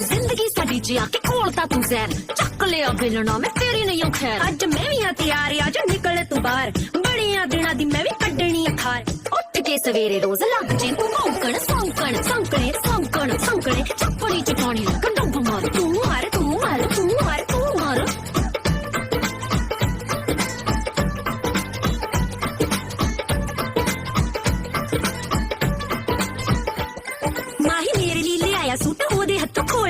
ਜ਼ਿੰਦਗੀ ਸਾਡੀ ਜਿਆ ਕੇ ਕੋਲ ਤਾਂ ਤੂੰ ਜ਼ਹਿਰ। ਚੱਕ ਲਿਆ ਬਿਲਣਾ, ਮੈਂ ਤੇਰੀ ਨਹੀਂ ਖੈਰ ਅੱਜ ਮੈਂ ਵੀ ਆ ਤਿਆਰ ਆ ਜਾ ਨਿਕਲ ਤੂੰ ਬਾਹਰ। ਬੜੀਆਂ ਦਿਨਾਂ ਦੀ ਮੈਂ ਵੀ ਕੱਢਣੀ ਆ ਖਾਰ। ਉੱਠ ਕੇ ਸਵੇਰੇ ਰੋਜ਼ ਲੱਗ ਜੇ ਤੂੰ ਭੌਂਕਣ ਸੌਂਕਣ ਸੌਂਕਣੇ ਸੌਂਕਣ, ਸੌਂਕਣੇ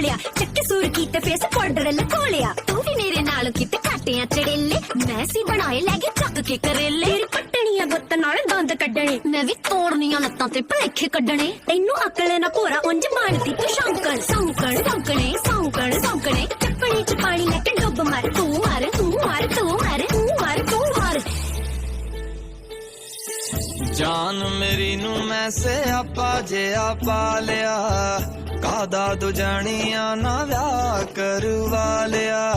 ਖੋਲਿਆ ਚੱਕੇ ਸੂਰ ਕੀਤੇ ਫੇਸ ਪਾਊਡਰ ਲਕੋਲਿਆ ਤੂੰ ਵੀ ਮੇਰੇ ਨਾਲ ਕਿਤੇ ਕਾਟਿਆਂ ਚੜੇਲੇ ਮੈਂ ਸੀ ਬਣਾਏ ਲੈ ਕੇ ਚੱਕ ਕੇ ਕਰੇਲੇ ਤੇਰੀ ਕੱਟਣੀ ਆ ਗੁੱਤ ਨਾਲ ਦੰਦ ਕੱਢਣੇ ਮੈਂ ਵੀ ਤੋੜਨੀਆਂ ਲੱਤਾਂ ਤੇ ਭਲੇਖੇ ਕੱਢਣੇ ਤੈਨੂੰ ਅਕਲ ਨਾ ਭੋਰਾ ਉਂਝ ਮਾਰਦੀ ਤੂੰ ਸ਼ੌਂਕਣ ਸੌਂਕਣ ਸੌਂਕਣੇ ਸੌਂਕਣ ਸੌਂਕਣੇ ਚੱਪਣੀ ਚ ਪਾਣੀ ਲੈ ਕੇ ਡੁੱਬ ਮਾਰ ਤੂੰ ਮਾਰ ਤੂੰ ਮਾਰ ਤੂੰ ਮਾਰ ਤੂੰ ਮਾਰ ਤੂੰ ਮਾਰ ਜਾਨ ਮੇਰੀ ਨੂੰ ਮੈਂ ਸਿਆਪਾ ਜਿਆ ਪਾ ਲਿਆ ਕਾਦਾ ਦੋ ਨਾ ਵਿਆਹ ਕਰਵਾ ਲਿਆ।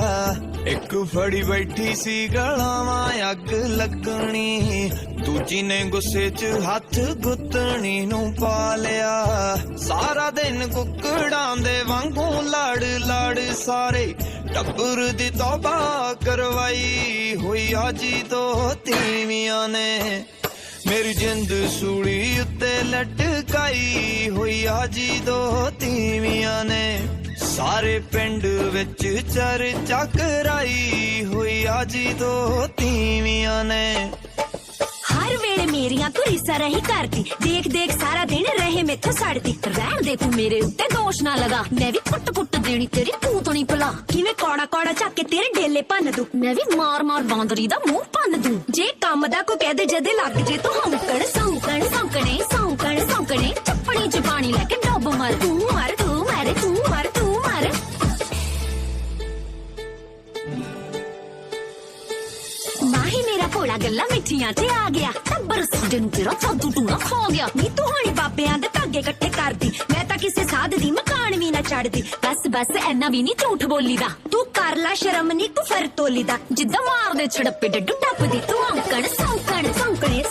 ਇੱਕ ਫੜੀ ਬੈਠੀ ਸੀ ਗਲਾਵਾਂ ਅੱਗ ਲੱਗਣੀ, ਦੂਜੀ ਨੇ ਗੁੱਸੇ 'ਚ ਹੱਥ ਗੁੱਤਣੀ ਨੂੰ ਪਾ ਲਿਆ। ਸਾਰਾ ਦਿਨ ਕੁੱਕੜਾਂ ਦੇ ਵਾਂਗੂ ਲੜ ਲੜ ਸਾਰੇ ਟੱਬਰ ਦੀ ਤੋਬਾ ਕਰਵਾਈ ਹੋਈ ਆਜੀ ਤੋਂ ਤੀਵੀਆਂ ਨੇ। ਮੇਰੀ ਜਿੰਦ ਸੂਲੀ ਲਟਕਾਈ ਹੋਈ ਆਜੀ ਦੋ ਤੀਵੀਆਂ ਨੇ। ਸਾਰੇ ਪਿੰਡ ਵਿੱਚ ਚਰਚਾ ਕਰਾਈ ਹੋਈ ਆਜੀ ਦੋ ਤੀਵੀਆਂ ਨੇ। ਹਰ ਵੇਲੇ ਮੇਰੀਆਂ ਤੂੰ ਰੀਸਾਂ ਰਹੀ ਕਰਦੀ। ਦੇਖ ਦੇਖ ਸਾਰਾ ਦਿਨ ਰਹੇ ਮੈਥੋਂ ਸੜਦੀ। ਰਹਿਣ ਦੇ ਤੂੰ ਮੇਰੇ ਉੱਤੇ ਦੋਸ਼ ਨਾ ਲਗਾ। ਮੈਂ ਵੀ ਕੁੱਟ ਕੁੱਟ ਦੇਣੀ, ਤੇਰੀ ਪੂਤਣੀ ਭਲਾ। ਕਿਵੇਂ ਕੌੜਾ ਕੌੜਾ ਚੱਕ ਕੇ ਤੇਰੇ ਡੇਲੇ ਭੰਨ ਦੂੰ? ਮੈਂ ਵੀ ਮਾਰ ਮਾਰ ਬਾਂਦਰੀ ਦਾ ਮੂੰਹ ਭੰਨ ਦੂੰ। ਜੇ ਕੰਮ ਦਾ ਕੋਈ ਕਹਦੇ ਜਦੇ ਲੱਗ ਜੇ ਤੂੰ ਹਮਕਣ ਮਾਹੀ ਗੱਲਾਂ ਮਿੱਠੀਆਂ ਤੇ ਆ ਗਿਆ। ਟੱਬਰ ਸਾਡੇ ਨੂੰ ਤੇਰਾ ਸਾਧੂ ਟੂਣਾ ਖਾ ਗਿਆ। ਨੀ ਤੂੰ ਹਣੀ ਬਾਬਿਆਂ ਦੇ ਧਾਗੇ ਇਕੱਠੇ ਕਰਦੀ। ਮੈਂ ਤਾਂ ਕਿਸੇ ਸਾਧ ਦੀ ਮਕਾਨ ਵੀ ਨਾ ਛੱਡਦੀ ਬਸ ਬਸ, ਐਨਾ ਵੀ ਨਹੀਂ ਝੂਠ ਬੋਲੀ ਦਾ ਤੂੰ ਕਰ ਲੈ ਸ਼ਰਮ, ਨੀ ਤੂੰ ਫਿਰ ਤੋਲੀ ਦਾ ਜਿੱਦਾਂ ਮਾਰਦੇ ਛੜੱਪੇ ਡੱਡੂ ਟੱਪਦੀ। ਤੂੰ ਔਂਕਣ ਸੌਂਕਣ, ਸੌਂਕਣੇ